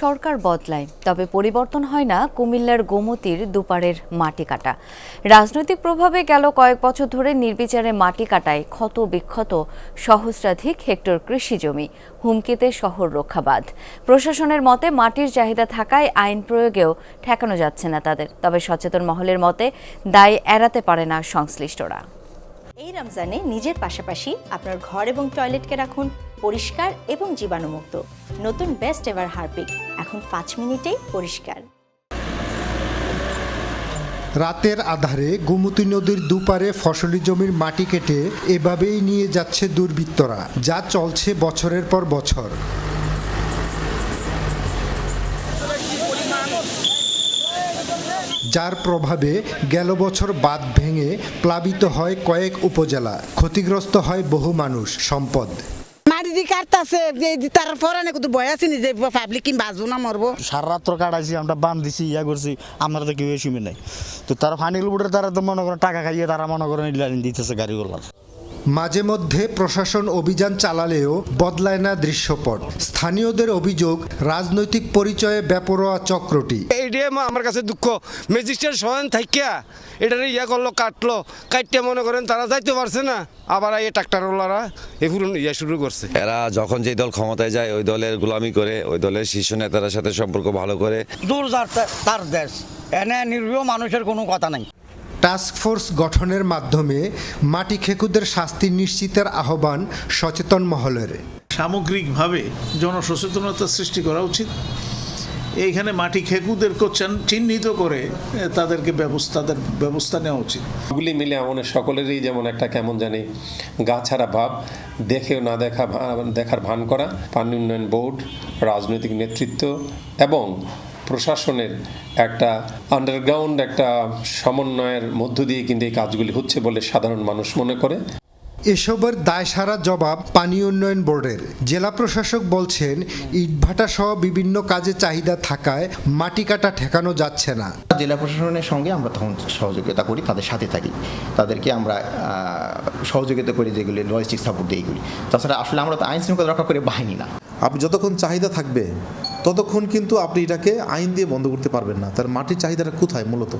সরকার বদলায়, তবে পরিবর্তন হয় না কুমিল্লার গোমতীর দুপারের মাটি কাটা। রাজনৈতিক প্রভাবে গেল কয়েক বছর ধরে নির্বিচারে মাটি কাটায় ক্ষত বিক্ষত সহস্রাধিক হেক্টর কৃষি জমি, হুমকিতে শহর রক্ষাবাদ প্রশাসনের মতে মাটির চাহিদা থাকায় আইন প্রয়োগেও ঠেকানো যাচ্ছে না তাদের, তবে সচেতন মহলের মতে দায় এড়াতে পারে না সংশ্লিষ্টরা। এই রমজানে নিজের পাশাপাশি আপনার ঘর এবং টয়লেটকে রাখুন। পরিষ্কার এবং জীবাণুমুক্ত। নতুন বেস্ট এভার হারপিক। এখন পাঁচ মিনিটেই পরিষ্কার। রাতের আধারে গোমতী নদীর দুপারে ফসলি জমির মাটি কেটে এভাবেই নিয়ে যাচ্ছে দুর্বৃত্তরা, যা চলছে বছরের পর বছর। যার প্রভাবে গেল বছর বাঁধ ভেঙে প্লাবিত হয় কয়েক উপজেলা, ক্ষতিগ্রস্ত হয় বহু মানুষ, সম্পদ। দি কাটতাছে যে তার পরানে কত বয় আছে যে পাবলিক কি বাজবো না মরবো সারা রাত্র কাটাইছি আমরা বান দিছি ইয়া করছি আমরা তো কেউ শুনে নাই তো তারা ফানিল বুটের তারা তো মনে করেন টাকা খাইয়ে তারা মনে করেন দিতেছে গাড়িগুলো মাঝে মধ্যে প্রশাসন অভিযান চালালেও বদলায় না দৃশ্যপট। স্থানীয়দের অভিযোগ রাজনৈতিক পরিচয়ে বেপরোয়া চক্রটি। মা- আমার কাছে দুঃখ। ম্যাজিস্ট্রেট সহায়ন থাকিয়া এটারে ইয়া করল কাটলো। কাটতে মনে করেন তারা যাইতে পারছে না। আবার এই ট্রাক্টরওয়ালারা এ পুরো ইয়া শুরু করছে। এরা যখন যে দল ক্ষমতায় যায় ওই দলের গোলামি করে ওই দলের শীর্ষ নেতাদের সাথে সম্পর্ক ভালো করে। দূর তার দেশ। এনে নির্ভীয় মানুষের কোনো কথা নাই। টাস্ক ফোর্স গঠনের মাধ্যমে মাটি খেকুদের শাস্তি নিশ্চিতের আহ্বান সচেতন মহলের। সামগ্রিকভাবে জনসচেতনতা সৃষ্টি করা উচিত। এইখানে মাটি খেকুদেরকে চান- চিহ্নিত করে তাদেরকে ব্যবস্থা তাদের ব্যবস্থা নেওয়া উচিত। গুলি মিলে এমন সকলেরই যেমন একটা কেমন জানি গা ছাড়া ভাব দেখেও না দেখা দেখার ভান করা পানি উন্নয়ন বোর্ড রাজনৈতিক নেতৃত্ব এবং প্রশাসনের একটা আন্ডারগ্রাউন্ড একটা সমন্বয়ের মধ্য দিয়ে কিন্তু এই কাজগুলি হচ্ছে বলে সাধারণ মানুষ মনে করে। এসবের দায়সারা জবাব পানি উন্নয়ন বোর্ডের। জেলা প্রশাসক বলছেন ইটভাটা সহ বিভিন্ন কাজে চাহিদা থাকায় মাটি কাটা ঠেকানো যাচ্ছে না। জেলা প্রশাসনের সঙ্গে আমরা তখন সহযোগিতা করি তাদের সাথে থাকি। তাদেরকে আমরা সহযোগিতা করি যেগুলি লজিস্টিক সাপোর্ট দিই এগুলি। তাছাড়া আসলে আমরা তো আইন শৃঙ্খলা রক্ষা করে বাহিনী না। আপনি যতক্ষণ চাহিদা থাকবে ততক্ষণ কিন্তু আপনি এটাকে আইন দিয়ে বন্ধ করতে পারবেন না। তার মাটির চাহিদাটা কোথায় মূলত?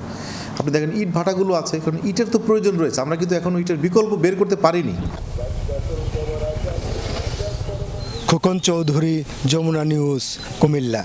আপনি দেখেন, ইট ভাটাগুলো আছে, কারণ ইটের তো প্রয়োজন রয়েছে। আমরা কিন্তু এখন ইটের বিকল্প বের করতে পারিনি। খোকন চৌধুরী, যমুনা নিউজ, কুমিল্লা।